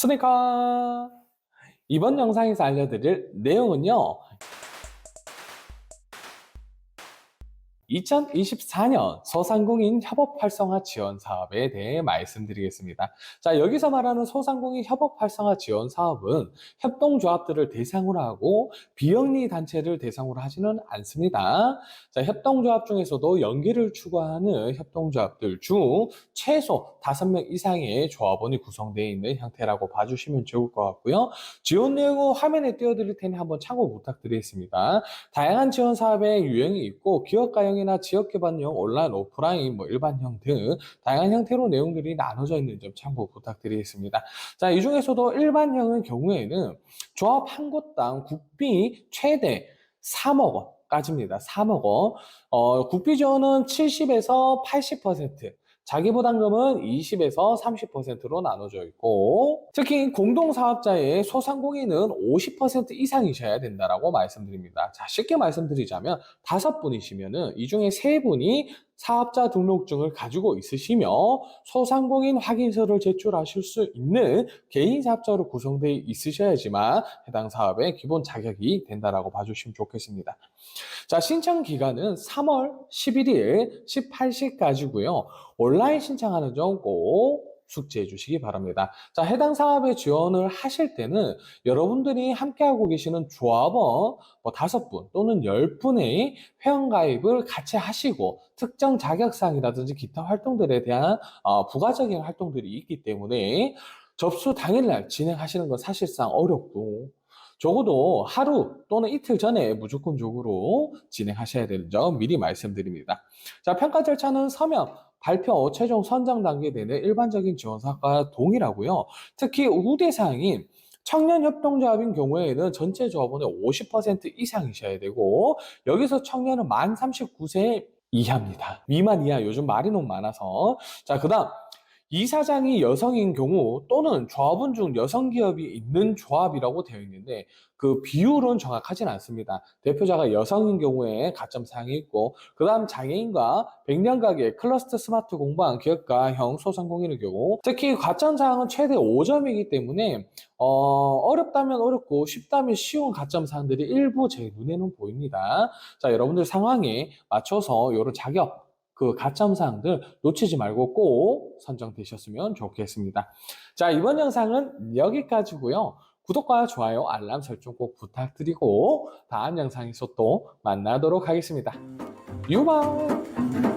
스니커! 이번 영상에서 알려드릴 내용은요. 2024년 소상공인 협업 활성화 지원 사업에 대해 말씀드리겠습니다. 자, 여기서 말하는 소상공인 협업 활성화 지원 사업은 협동조합들을 대상으로 하고 비영리 단체를 대상으로 하지는 않습니다. 자, 협동조합 중에서도 연계를 추구하는 협동조합들 중 최소 5명 이상의 조합원이 구성되어 있는 형태라고 봐주시면 좋을 것 같고요. 지원 내용은 화면에 띄워드릴 테니 한번 참고 부탁드리겠습니다. 다양한 지원 사업의 유형이 있고 기업가형 이나 지역 개발형, 온라인, 오프라인, 뭐 일반형 등 다양한 형태로 내용들이 나눠져 있는 점 참고 부탁드리겠습니다. 자, 이 중에서도 일반형의 경우에는 조합 한 곳당 국비 최대 3억 원 까지입니다. 3억 원. 어, 국비 지원은 70에서 80%, 자기 부담금은 20에서 30%로 나눠져 있고 특히 공동사업자의 소상공인은 50% 이상이셔야 된다라고 말씀드립니다. 자, 쉽게 말씀드리자면 다섯 분이시면은 이 중에 세 분이 사업자 등록증을 가지고 있으시며 소상공인 확인서를 제출하실 수 있는 개인 사업자로 구성되어 있으셔야지만 해당 사업의 기본 자격이 된다라고 봐주시면 좋겠습니다. 자, 신청 기간은 3월 11일 18시까지고요. 온라인 신청하는 점 꼭 숙지해 주시기 바랍니다. 자, 해당 사업에 지원을 하실 때는 여러분들이 함께하고 계시는 조합원 뭐 다섯 분 또는 열 분의 회원가입을 같이 하시고 특정 자격사항이라든지 기타 활동들에 대한 어, 부가적인 활동들이 있기 때문에 접수 당일날 진행하시는 건 사실상 어렵고 적어도 하루 또는 이틀 전에 무조건적으로 진행하셔야 되는 점 미리 말씀드립니다. 자, 평가 절차는 서면, 발표, 최종 선정 단계 되는 일반적인 지원사과 동일하고요. 특히 우대 사항인 청년 협동조합인 경우에는 전체 조합원의 50% 이상이셔야 되고 여기서 청년은 만 39세 이하입니다. 미만 이하 요즘 말이 너무 많아서 자, 그 다음 이사장이 여성인 경우 또는 조합원 중 여성 기업이 있는 조합이라고 되어 있는데 그 비율은 정확하진 않습니다. 대표자가 여성인 경우에 가점 사항이 있고 그 다음 장애인과 백년가게 클러스터 스마트 공방 기업가형 소상공인의 경우 특히 가점 사항은 최대 5점이기 때문에 어, 어렵다면 어렵고 쉽다면 쉬운 가점 사항들이 일부 제 눈에는 보입니다. 자 여러분들 상황에 맞춰서 이런 자격 그 가점 사항들 놓치지 말고 꼭 선정되셨으면 좋겠습니다. 자, 이번 영상은 여기까지고요. 구독과 좋아요, 알람 설정 꼭 부탁드리고 다음 영상에서 또 만나도록 하겠습니다. 유바!